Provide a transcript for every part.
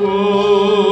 구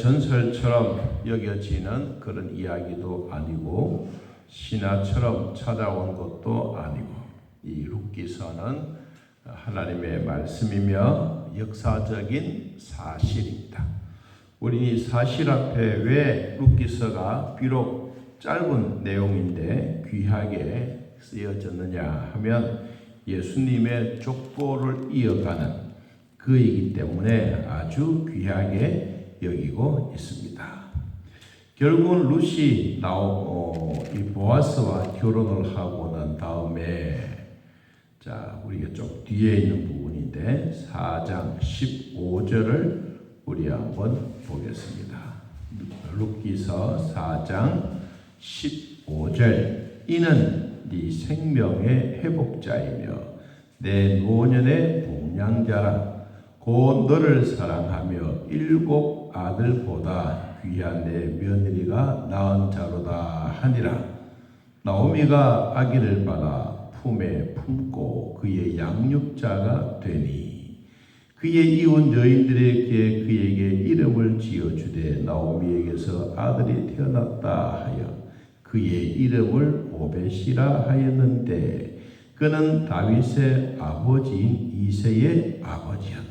전설처럼 여겨지는 그런 이야기도 아니고 신화처럼 찾아온 것도 아니고 이 룻기서는 하나님의 말씀이며 역사적인 사실입니다. 우리 이 사실 앞에 왜 룻기서가 비록 짧은 내용인데 귀하게 쓰여졌느냐 하면 예수님의 족보를 이어가는 그이기 때문에 아주 귀하게 여기고 있습니다. 결국은 룻이 나오 어, 이 보아스와 결혼을 하고 난 다음에 자 우리가 좀 뒤에 있는 부분인데 4장 15절을 우리 한번 보겠습니다. 룻기서 4장 15절 이는 네 생명의 회복자이며 내 노년의 동량자라 곧 너를 사랑하며 일곱 아들보다 귀한 내 며느리가 낳은 자로다 하니라 나오미가 아기를 받아 품에 품고 그의 양육자가 되니 그의 이혼 여인들에게 그에게 이름을 지어 주되 나오미에게서 아들이 태어났다 하여 그의 이름을 오벳이라 하였는데 그는 다윗의 아버지인 이세의 아버지였더라.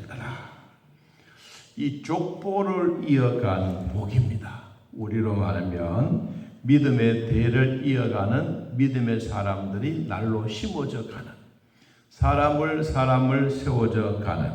이 족보를 이어가는 복입니다. 우리로 말하면 믿음의 대를 이어가는 믿음의 사람들이 날로 심어져 가는 사람을 사람을 세워져 가는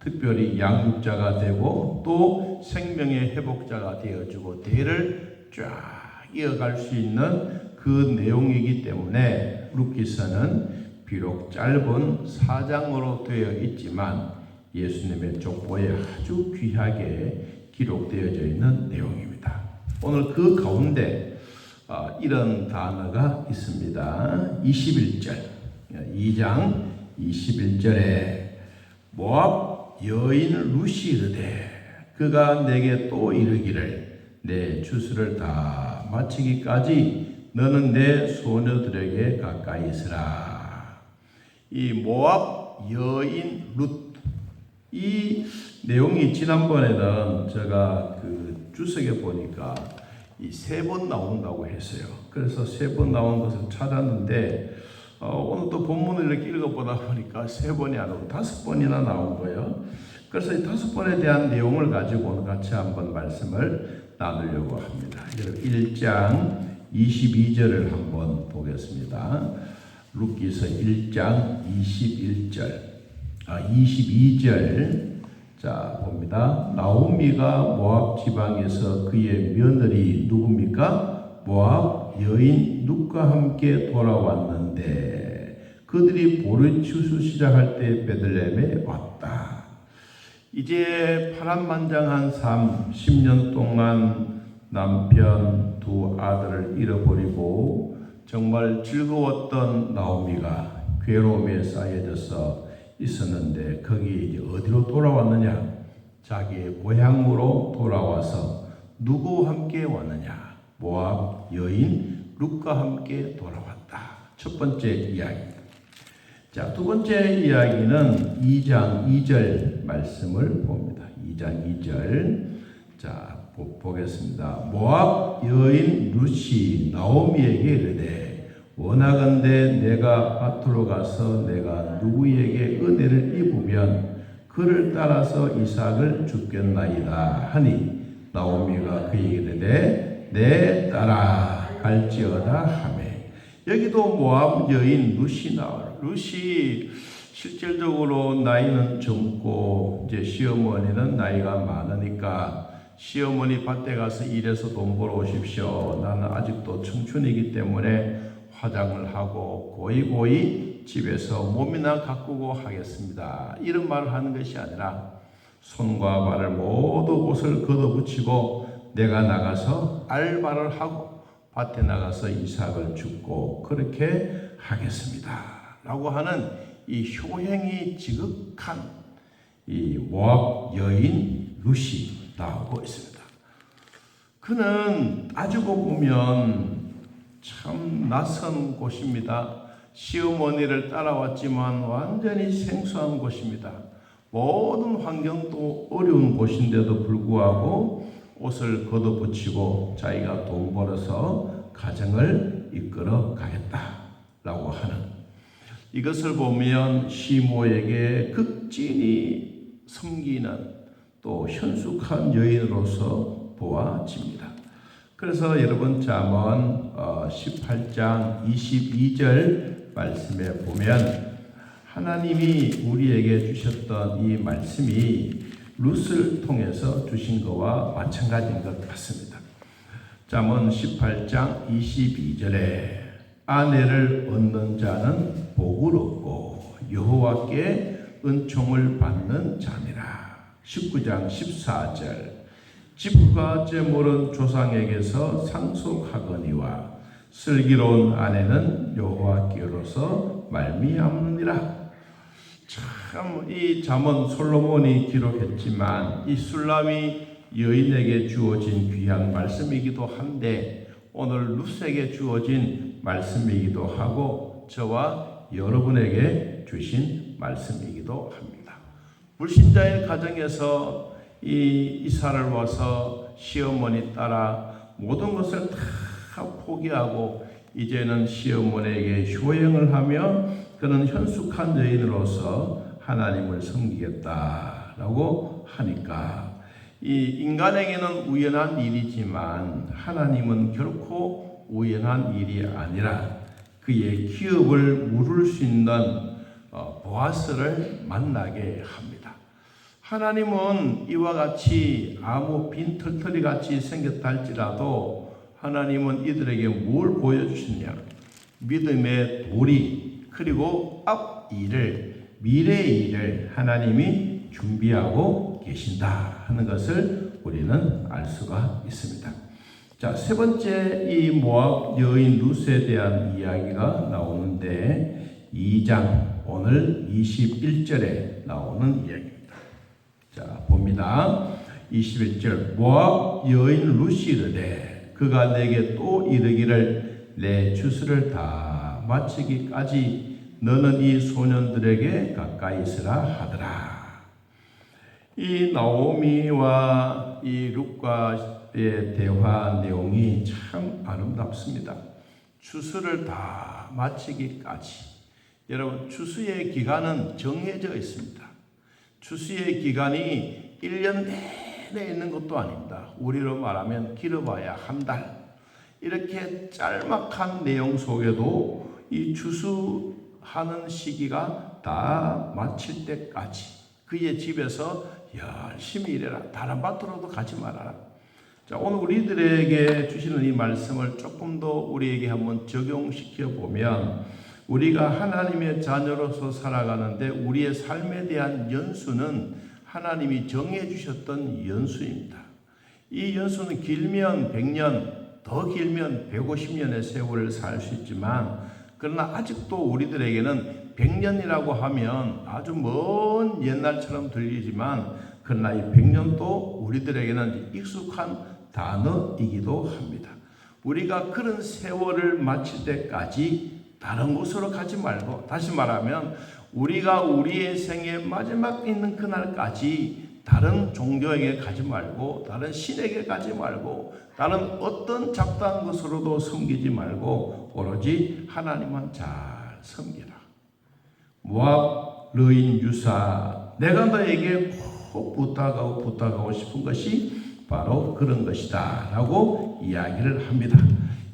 특별히 양육자가 되고 또 생명의 회복자가 되어주고 대를 쫙 이어갈 수 있는 그 내용이기 때문에 룻기서는 비록 짧은 사장으로 되어 있지만 예수님의 족보에 아주 귀하게 기록되어져 있는 내용입니다. 오늘 그 가운데 어, 이런 단어가 있습니다. 21절, 2장 21절에 모압 여인 루시 이르되 그가 내게 또 이르기를 내 주수를 다 마치기까지 너는 내 소녀들에게 가까이 있으라. 이 모압 여인 룻. 이 내용이 지난번에는 제가 그 주석에 보니까 이 세 번 나온다고 했어요. 그래서 세 번 나온 것을 찾았는데 어, 오늘 또 본문을 이렇게 읽어보다 보니까 세 번이 아니고 다섯 번이나 나온 거예요. 그래서 이 다섯 번에 대한 내용을 가지고 오늘 같이 한번 말씀을 나누려고 합니다. 1장 22절을 한번 보겠습니다. 룻기서 1장 21절, 아 22절 자 봅니다. 나오미가 모압 지방에서 그의 며느리 누굽니까? 모압 여인 룻과 함께 돌아왔는데 그들이 보를 추수 시작할 때 베들레헴에 왔다. 이제 파란만장한 삶, 10년 동안 남편 두 아들을 잃어버리고 정말 즐거웠던 나오미가 괴로움에 쌓여져서 있었는데 거기 이제 어디로 돌아왔느냐? 자기의 고향으로 돌아와서 누구와 함께 왔느냐? 모압 여인 룻과 함께 돌아왔다. 첫 번째 이야기입니다. 자, 두 번째 이야기는 2장 2절 말씀을 봅니다. 2장 2절. 자, 보, 보겠습니다. 모압 여인 루시 나오미에게 이르되 원하건대 내가 밭으로 가서 내가 누구에게 은혜를 입으면 그를 따라서 이삭을 죽겠나이다 하니 나오미가 그에게 이르되 내 따라 갈지어다 하매 여기도 모압 여인 루시 나와요. 루시 실질적으로 나이는 젊고 이제 시어머니는 나이가 많으니까 시어머니 밭에 가서 일해서 돈 벌어 오십시오. 나는 아직도 청춘이기 때문에 화장을 하고 고이 고이 집에서 몸이나 가꾸고 하겠습니다. 이런 말을 하는 것이 아니라 손과 발을 모두 옷을 걷어붙이고 내가 나가서 알바를 하고 밭에 나가서 이삭을 줍고 그렇게 하겠습니다. 라고 하는 이 효행이 지극한 이 모압 여인 루시 나오고 있습니다. 그는 따지고 보면 참 낯선 곳입니다. 시어머니를 따라왔지만 완전히 생소한 곳입니다. 모든 환경도 어려운 곳인데도 불구하고 옷을 걷어붙이고 자기가 돈 벌어서 가정을 이끌어 가겠다라고 하는 이것을 보면 시모에게 극진히 섬기는 또 현숙한 여인으로서 보아집니다. 그래서 여러분 잠언 18장 22절 말씀에 보면 하나님이 우리에게 주셨던 이 말씀이 룻을 통해서 주신 것과 마찬가지인 것 같습니다. 잠언 18장 22절에 아내를 얻는 자는 복을 얻고 여호와께 은총을 받는 자니라. 19장 14절 집과 재물은 조상에게서 상속하거니와 슬기로운 아내는 여호와께로서 말미암느니라. 참 이 잠언 솔로몬이 기록했지만 이 술람이 여인에게 주어진 귀한 말씀이기도 한데 오늘 룻에게 주어진 말씀이기도 하고 저와 여러분에게 주신 말씀이기도 합니다. 불신자의 가정에서 이 이사를 와서 시어머니 따라 모든 것을 다 포기하고 이제는 시어머니에게 효행을 하며 그는 현숙한 여인으로서 하나님을 섬기겠다라고 하니까 이 인간에게는 우연한 일이지만 하나님은 결코 우연한 일이 아니라 그의 기업을 물을 수 있는 어, 보아스를 만나게 합니다. 하나님은 이와 같이 아무 빈털터리 같이 생겼다 할지라도 하나님은 이들에게 뭘 보여주시냐? 믿음의 도리 그리고 앞 일을 미래의 일을 하나님이 준비하고 계신다 하는 것을 우리는 알 수가 있습니다. 자, 세 번째 이 모압 여인 루스에 대한 이야기가 나오는데 2장 오늘 21절에 나오는. 자, 봅니다. 21절 모압 여인 루시 이르되 그가 내게 또 이르기를 내 주수를 다 마치기까지 너는 이 소년들에게 가까이 있으라 하더라. 이 나오미와 이 룩과의 대화 내용이 참 아름답습니다. 추수를 다 마치기까지. 여러분, 추수의 기간은 정해져 있습니다. 추수의 기간이 1년 내내 있는 것도 아닙니다. 우리로 말하면 길어봐야 한 달. 이렇게 짤막한 내용 속에도 이 추수하는 시기가 다 마칠 때까지 그의 집에서 열심히 일해라. 다른 밭으로도 가지 말아라. 자, 오늘 우리들에게 주시는 이 말씀을 조금 더 우리에게 한번 적용시켜 보면 우리가 하나님의 자녀로서 살아가는데 우리의 삶에 대한 연수는 하나님이 정해 주셨던 연수입니다. 이 연수는 길면 100년, 더 길면 150년의 세월을 살 수 있지만 그러나 아직도 우리들에게는 100년이라고 하면 아주 먼 옛날처럼 들리지만 그러나 이 100년도 우리들에게는 익숙한 단어이기도 합니다. 우리가 그런 세월을 마칠 때까지 다른 곳으로 가지 말고 다시 말하면 우리가 우리의 생의 마지막 있는 그날까지 다른 종교에게 가지 말고 다른 신에게 가지 말고 다른 어떤 잡다한 것으로도 섬기지 말고 오로지 하나님만 잘 섬기라. 모압 르인 유사 내가 너에게 꼭 부탁하고 부탁하고 싶은 것이 바로 그런 것이다라고 이야기를 합니다.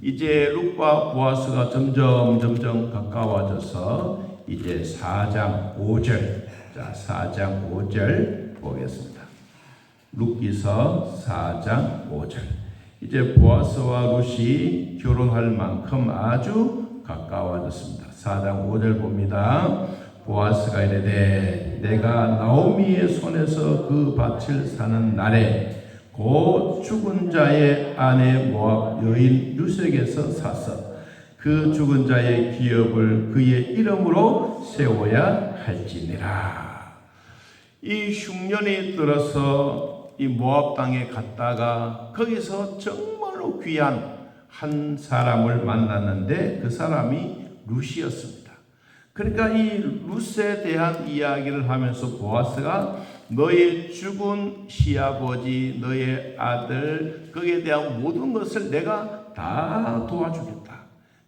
이제 룩과 보아스가 점점 점점 가까워져서 이제 4장 5절 자 4장 5절 보겠습니다. 룩기서 4장 5절 이제 보아스와 룻이 결혼할 만큼 아주 가까워졌습니다. 4장 5절 봅니다. 보아스가 이르되 내가 나오미의 손에서 그 밭을 사는 날에 곧 죽은 자의 아내 모압 여인 룻에게서 사서 그 죽은 자의 기업을 그의 이름으로 세워야 할지니라. 이 흉년이 들어서 이 모압 땅에 갔다가 거기서 정말로 귀한 한 사람을 만났는데 그 사람이 룻이었습니다. 그러니까 이 룻에 대한 이야기를 하면서 보아스가 너의 죽은 시아버지, 너의 아들, 거기에 대한 모든 것을 내가 다 도와주겠다.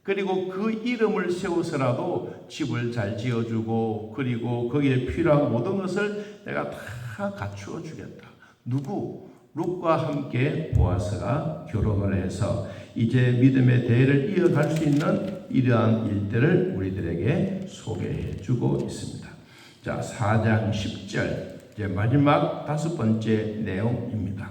그리고 그 이름을 세워서라도 집을 잘 지어주고, 그리고 거기에 필요한 모든 것을 내가 다 갖추어 주겠다. 누구? 룩과 함께 보아스가 결혼을 해서 이제 믿음의 대를 이어갈 수 있는 이러한 일들을 우리들에게 소개해 주고 있습니다. 자, 4장 10절. 이제 마지막 다섯 번째 내용입니다.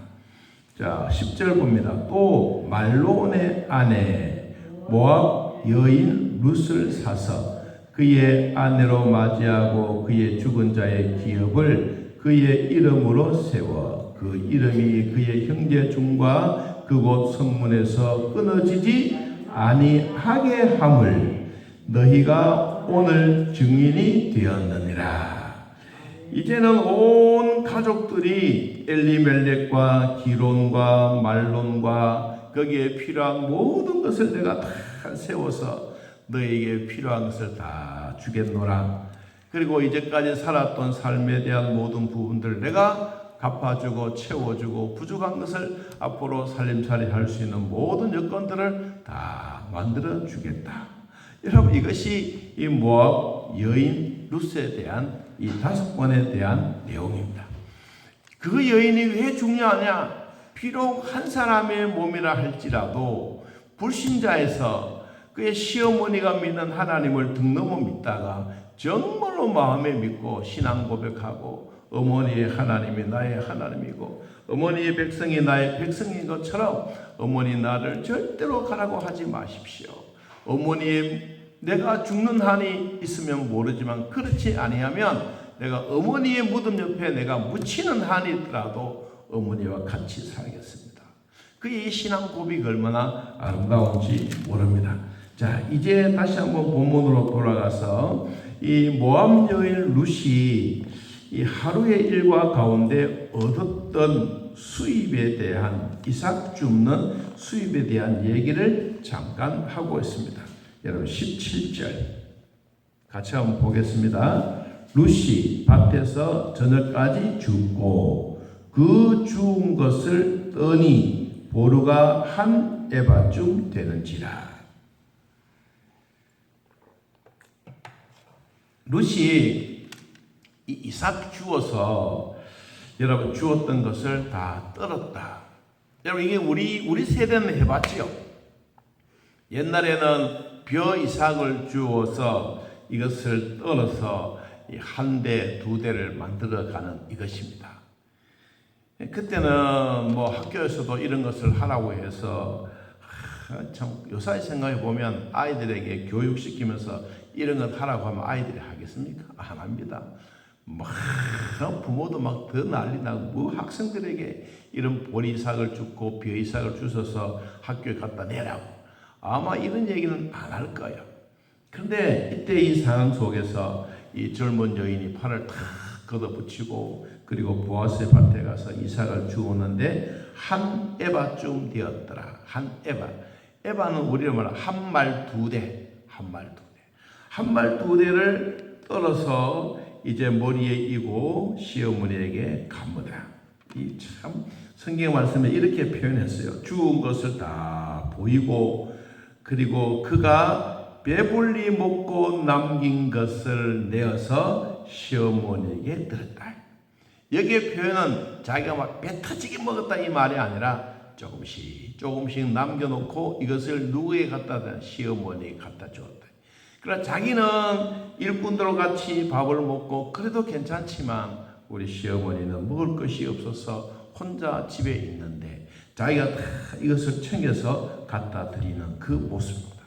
자, 10절 봅니다. 또 말론의 아내 모압 여인 룻을 사서 그의 아내로 맞이하고 그의 죽은 자의 기업을 그의 이름으로 세워 그 이름이 그의 형제 중과 그곳 성문에서 끊어지지 아니하게 함을 너희가 오늘 증인이 되었느니라. 이제는 온 가족들이 엘리멜렉과 기론과 말론과 거기에 필요한 모든 것을 내가 다 세워서 너에게 필요한 것을 다 주겠노라. 그리고 이제까지 살았던 삶에 대한 모든 부분들을 내가 갚아주고 채워주고 부족한 것을 앞으로 살림살이 할 수 있는 모든 여건들을 다 만들어 주겠다. 여러분 이것이 이 모압 여인 루스에 대한 이 다섯 번에 대한 내용입니다. 그 여인이 왜 중요하냐? 비록 한 사람의 몸이라 할지라도 불신자에서 그의 시어머니가 믿는 하나님을 등넘어 믿다가 정말로 마음에 믿고 신앙 고백하고 어머니의 하나님이 나의 하나님이고 어머니의 백성이 나의 백성인 것처럼 어머니 나를 절대로 가라고 하지 마십시오. 어머니의 내가 죽는 한이 있으면 모르지만 그렇지 아니하면 내가 어머니의 무덤 옆에 내가 묻히는 한이 있더라도 어머니와 같이 살겠습니다. 그의 신앙 고백이 얼마나 아름다운지 모릅니다. 자, 이제 다시 한번 본문으로 돌아가서 이 모함 여인 룻이 이 하루의 일과 가운데 얻었던 수입에 대한 이삭 줍는 수입에 대한 얘기를 잠깐 하고 있습니다. 여러분 17절 같이 한번 보겠습니다. 룻이 밭에서 저녁까지 죽고 그 죽은 것을 떠니 보루가 한 에바쯤 되는지라. 룻이 이삭 주어서 여러분 주었던 것을 다 떨었다. 여러분 이게 우리 우리 세대는 해봤지요. 옛날에는 벼 이삭을 주어서 이것을 떨어서 한 대, 두 대를 만들어가는 이것입니다. 그때는 뭐 학교에서도 이런 것을 하라고 해서 참 요사이 생각해 보면 아이들에게 교육시키면서 이런 건 하라고 하면 아이들이 하겠습니까? 안 합니다. 막 부모도 막 더 난리 나고 뭐 학생들에게 이런 보리삭을 주고 벼이삭을 주셔서 학교에 갖다 내라고 아마 이런 얘기는 안 할 거예요. 그런데 이때 이 상황 속에서 이 젊은 여인이 팔을 탁 걷어붙이고 그리고 보아스의 밭에 가서 이삭을 주었는데 한 에바쯤 되었더라. 한 에바. 에바는 우리로 말하면 한 말 두 대. 한 말 두 대. 한 말 두 대를 떨어서 이제 머리에 이고 시어머니에게 갑니다. 이 참 성경 말씀에 이렇게 표현했어요. 주운 것을 다 보이고 그리고 그가 배불리 먹고 남긴 것을 내어서 시어머니에게 들었다. 여기에 표현은 자기가 막 배 터지게 먹었다 이 말이 아니라 조금씩 조금씩 남겨놓고 이것을 누구에게 갖다 대 시어머니에게 갖다 주었다. 그러나 자기는 일꾼들과 같이 밥을 먹고 그래도 괜찮지만 우리 시어머니는 먹을 것이 없어서 혼자 집에 있는데 자기가 다 이것을 챙겨서 갖다 드리는 그 모습입니다.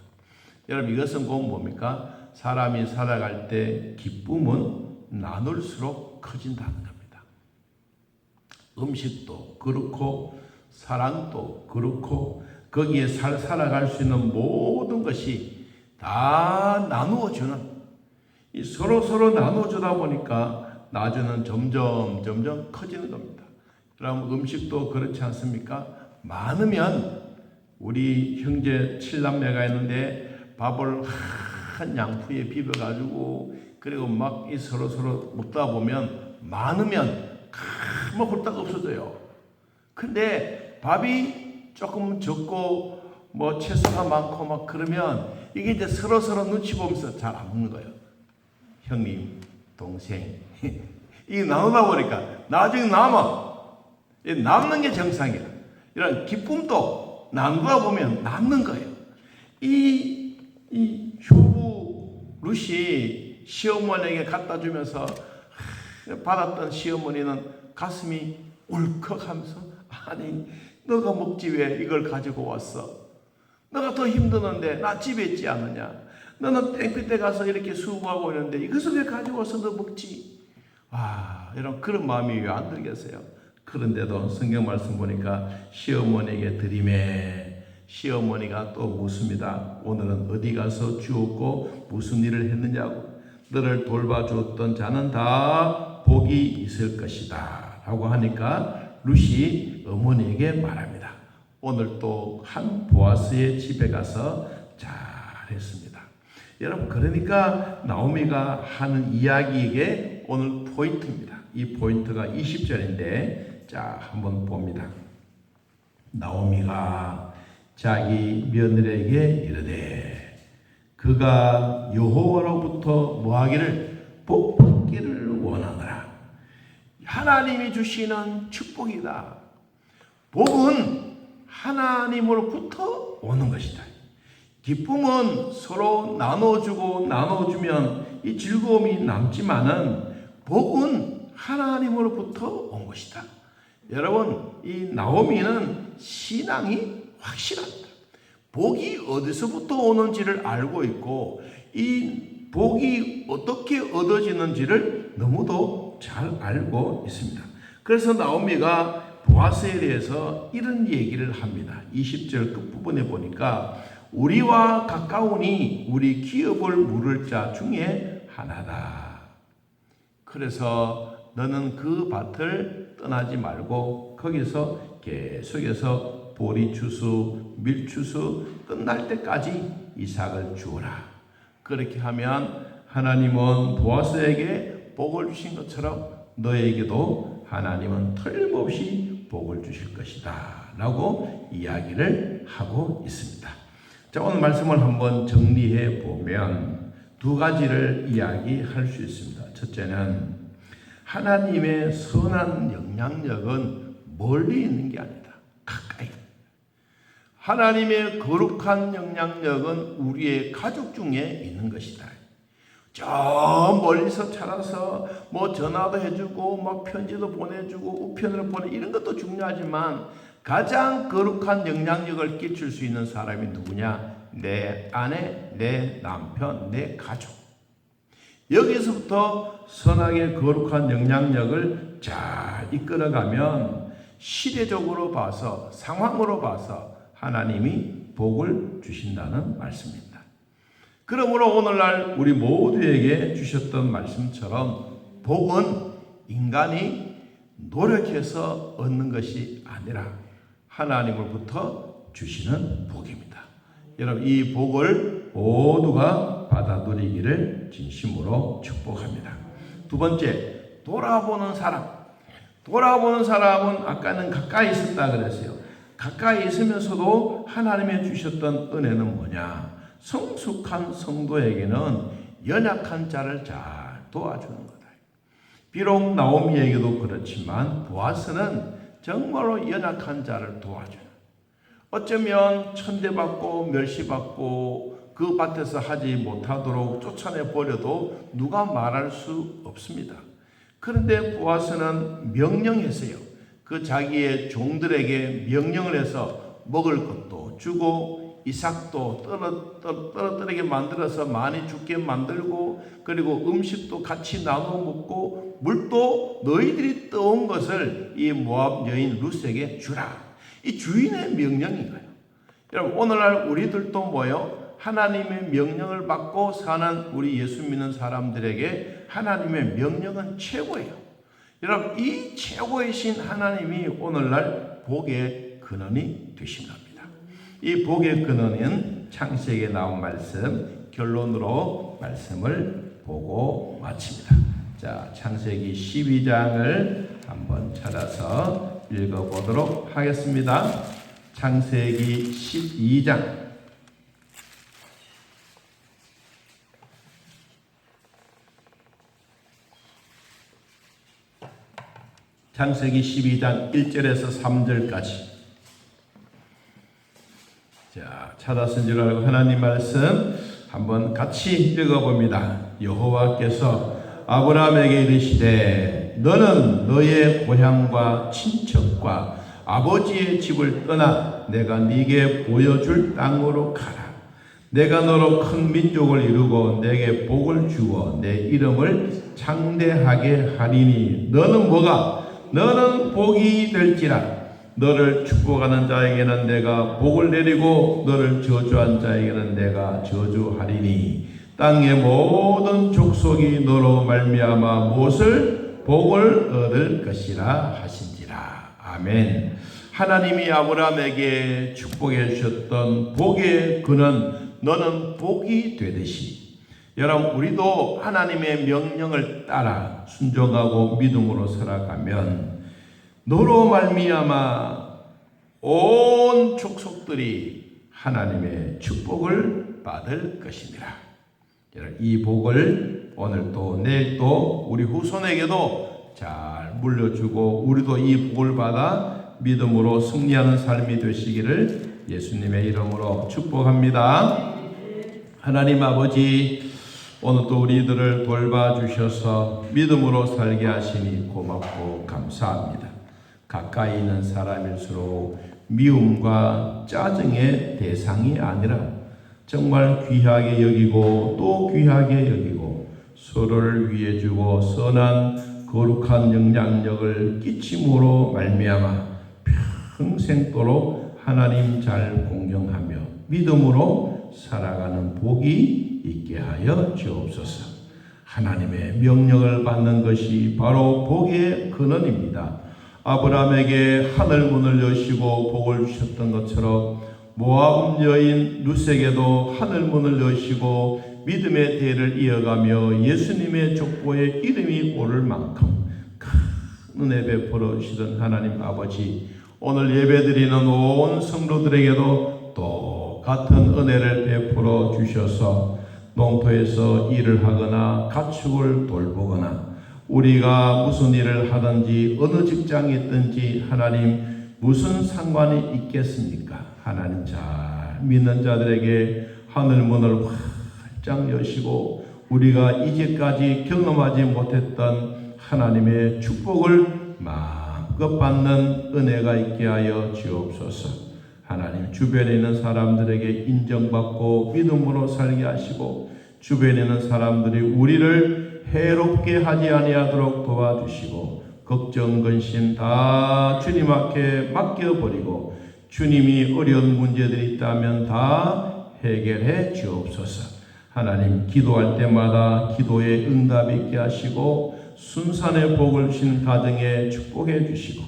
여러분 이것은 곧 뭡니까? 사람이 살아갈 때 기쁨은 나눌수록 커진다는 겁니다. 음식도 그렇고 사랑도 그렇고 거기에 살, 살아갈 수 있는 모든 것이 다 나누어 주는 이 서로 서로 나누어 주다 보니까 나주는 점점 점점 커지는 겁니다. 그럼 음식도 그렇지 않습니까? 많으면 우리 형제 칠남매가 있는데 밥을 한 양푸에 비벼 가지고 그리고 막 이 서로 서로 먹다 보면 많으면 뭐 홀딱 없어져요. 근데 밥이 조금 적고 뭐 채소가 많고 막 그러면 이게 이제 서로 서로 눈치 보면서 잘 안 먹는 거예요. 형님, 동생. 이게 나누다 보니까 나중에 남아. 이 남는 게 정상이야. 이런 기쁨도 나누다 보면 남는 거예요. 이, 이 효부 룻이 시어머니에게 갖다 주면서 받았던 시어머니는 가슴이 울컥하면서 아니 너가 먹지 왜 이걸 가지고 왔어? 너가 더 힘드는데 나 집에 있지 않느냐? 너는 땡볕에 가서 이렇게 수고하고 있는데 이것을 왜 가지고 와서 너 먹지? 아, 이런 그런 마음이 왜 안 들겠어요? 그런데도 성경 말씀 보니까 시어머니에게 드림에 시어머니가 또 묻습니다. 오늘은 어디 가서 주었고 무슨 일을 했느냐고. 너를 돌봐주었던 자는 다 복이 있을 것이다. 라고 하니까 루시 어머니에게 말합니다. 오늘 또 한 보아스의 집에 가서 잘했습니다. 여러분 그러니까 나오미가 하는 이야기에게 오늘 포인트입니다. 이 포인트가 20절인데 자 한번 봅니다. 나오미가 자기 며느리에게 이르되 그가 여호와로부터 뭐하기를 복 받기를 원하노라. 하나님이 주시는 축복이다. 복은 하나님으로부터 오는 것이다. 기쁨은 서로 나눠주고 나눠주면 이 즐거움이 남지만은 복은 하나님으로부터 온 것이다. 여러분, 이 나오미는 신앙이 확실합니다. 복이 어디서부터 오는지를 알고 있고, 이 복이 어떻게 얻어지는지를 너무도 잘 알고 있습니다. 그래서 나오미가 보아스에 대해서 이런 얘기를 합니다. 20절 끝부분에 보니까 우리와 가까우니 우리 기업을 물을 자 중에 하나다. 그래서 너는 그 밭을 떠나지 말고 거기서 계속해서 보리 추수, 밀 추수 끝날 때까지 이삭을 주어라. 그렇게 하면 하나님은 보아스에게 복을 주신 것처럼 너에게도 하나님은 틀림없이 복을 주실 것이다. 라고 이야기를 하고 있습니다. 자, 오늘 말씀을 한번 정리해 보면 두 가지를 이야기할 수 있습니다. 첫째는 하나님의 선한 영향력은 멀리 있는 게 아니다. 가까이. 하나님의 거룩한 영향력은 우리의 가족 중에 있는 것이다. 저 멀리서 찾아서 뭐 전화도 해주고 막 편지도 보내주고 우편으로 보내 이런 것도 중요하지만 가장 거룩한 영향력을 끼칠 수 있는 사람이 누구냐? 내 아내, 내 남편, 내 가족. 여기서부터 선하게 거룩한 영향력을 잘 이끌어가면 시대적으로 봐서 상황으로 봐서 하나님이 복을 주신다는 말씀입니다. 그러므로 오늘날 우리 모두에게 주셨던 말씀처럼 복은 인간이 노력해서 얻는 것이 아니라 하나님으로부터 주시는 복입니다. 여러분 이 복을 모두가 받아 누리기를 진심으로 축복합니다. 두 번째 돌아보는 사람. 돌아보는 사람은 아까는 가까이 있었다 그랬어요. 가까이 있으면서도 하나님의 주셨던 은혜는 뭐냐? 성숙한 성도에게는 연약한 자를 잘 도와주는 거다. 비록 나오미에게도 그렇지만 보아스는 정말로 연약한 자를 도와줘요. 어쩌면 천대받고 멸시받고 그 밭에서 하지 못하도록 쫓아내 버려도 누가 말할 수 없습니다. 그런데 보아스는 명령했어요. 그 자기의 종들에게 명령을 해서 먹을 것도 주고 이삭도 떨어, 떨어, 떨어뜨리게 만들어서 많이 죽게 만들고 그리고 음식도 같이 나눠 먹고 물도 너희들이 떠온 것을 이 모압 여인 루스에게 주라. 이 주인의 명령인가요? 여러분 오늘날 우리들도 뭐요? 하나님의 명령을 받고 사는 우리 예수 믿는 사람들에게 하나님의 명령은 최고예요. 여러분 이 최고이신 하나님이 오늘날 복의 근원이 되신 겁니다. 이 복의 근원은 창세기에 나온 말씀 결론으로 말씀을 보고 마칩니다. 자, 창세기 12장을 한번 찾아서 읽어보도록 하겠습니다. 창세기 12장 창세기 12장 1절에서 3절까지 자, 찾았은 줄 알고 하나님 말씀 한번 같이 읽어봅니다. 여호와께서 아브라함에게 이르시되 너는 너의 고향과 친척과 아버지의 집을 떠나 내가 네게 보여줄 땅으로 가라. 내가 너로 큰 민족을 이루고 내게 복을 주어 내 이름을 창대하게 하리니 너는 뭐가 너는 복이 될지라. 너를 축복하는 자에게는 내가 복을 내리고 너를 저주한 자에게는 내가 저주하리니. 땅의 모든 족속이 너로 말미암아 무엇을? 복을 얻을 것이라 하신지라. 아멘. 하나님이 아브라함에게 축복해 주셨던 복의 근원 너는 복이 되듯이 여러분 우리도 하나님의 명령을 따라 순종하고 믿음으로 살아가면 너로 말미암아 온 족속들이 하나님의 축복을 받을 것입니다. 이 복을 오늘 또 내일 또 우리 후손에게도 잘 물려주고 우리도 이 복을 받아 믿음으로 승리하는 삶이 되시기를 예수님의 이름으로 축복합니다. 하나님 아버지 오늘 또 우리들을 돌봐주셔서 믿음으로 살게 하시니 고맙고 감사합니다. 가까이 있는 사람일수록 미움과 짜증의 대상이 아니라 정말 귀하게 여기고 또 귀하게 여기고 서로를 위해 주고 선한 거룩한 영향력을 끼침으로 말미암아 평생도록 하나님 잘 공경하며 믿음으로 살아가는 복이 있게 하여 주옵소서. 하나님의 명령을 받는 것이 바로 복의 근원입니다. 아브라함에게 하늘 문을 여시고 복을 주셨던 것처럼 모압 여인 루세에게도 하늘 문을 여시고 믿음의 대를 이어가며 예수님의 족보에 이름이 오를 만큼 큰 은혜 베풀어 주시던 하나님 아버지 오늘 예배드리는 온 성도들에게도 똑같은 은혜를 베풀어 주셔서 농토에서 일을 하거나 가축을 돌보거나 우리가 무슨 일을 하든지 어느 직장에 있든지 하나님 무슨 상관이 있겠습니까? 하나님 잘 믿는 자들에게 하늘 문을 활짝 여시고 우리가 이제까지 경험하지 못했던 하나님의 축복을 마음껏 받는 은혜가 있게 하여 주옵소서. 하나님 주변에 있는 사람들에게 인정받고 믿음으로 살게 하시고 주변에 있는 사람들이 우리를 해롭게 하지 아니하도록 도와주시고 걱정 근심 다 주님 앞에 맡겨 버리고 주님이 어려운 문제들이 있다면 다 해결해 주옵소서. 하나님 기도할 때마다 기도에 응답이 있게 하시고 순산의 복을 주신 가정에 축복해 주시고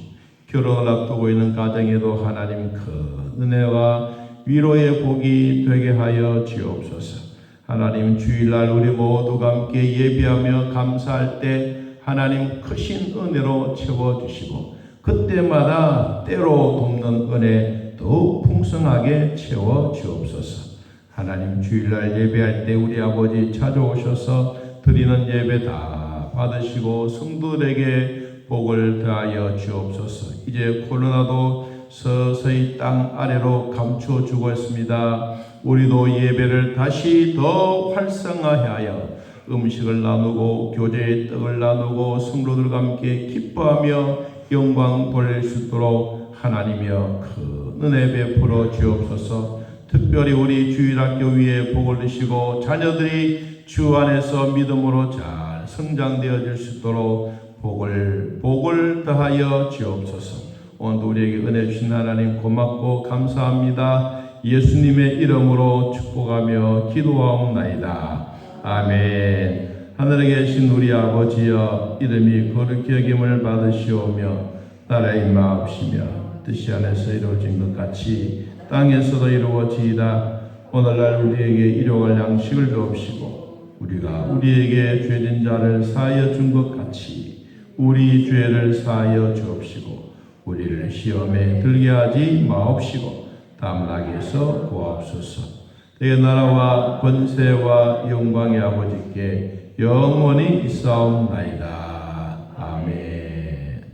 결혼을 앞두고 있는 가정에도 하나님 그 은혜와 위로의 복이 되게 하여 주옵소서. 하나님 주일날 우리 모두가 함께 예비하며 감사할 때 하나님 크신 은혜로 채워 주시고 그때마다 때로 돕는 은혜 더욱 풍성하게 채워 주옵소서. 하나님 주일날 예배할 때 우리 아버지 찾아오셔서 드리는 예배 다 받으시고 성도들에게 복을 더하여 주옵소서. 이제 코로나도 서서히 땅 아래로 감추어 주고 있습니다. 우리도 예배를 다시 더 활성화하여 음식을 나누고 교제의 떡을 나누고 성도들과 함께 기뻐하며 영광 돌릴 수 있도록 하나님이여 큰 은혜 베풀어 주옵소서. 특별히 우리 주일학교 위에 복을 주시고 자녀들이 주 안에서 믿음으로 잘 성장되어질 수 있도록 복을 복을 더하여 주옵소서. 오늘도 우리에게 은혜 주신 하나님 고맙고 감사합니다. 예수님의 이름으로 축복하며 기도하옵나이다. 아멘. 하늘에 계신 우리 아버지여 이름이 거룩히 여김을 받으시오며 나라의 마옵시며 뜻이 안에서 이루어진 것 같이 땅에서도 이루어지이다. 오늘날 우리에게 일용할 양식을 주옵시고 우리가 우리에게 죄진 자를 사하여 준 것 같이 우리 죄를 사하여 주옵시고 우리를 시험에 들게 하지 마옵시고 낙에서 구하옵소서. 내 나라와 권세와 영광의 아버지께 영원히 있사옵나이다. 아멘.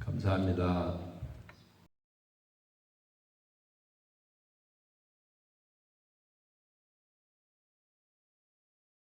감사합니다.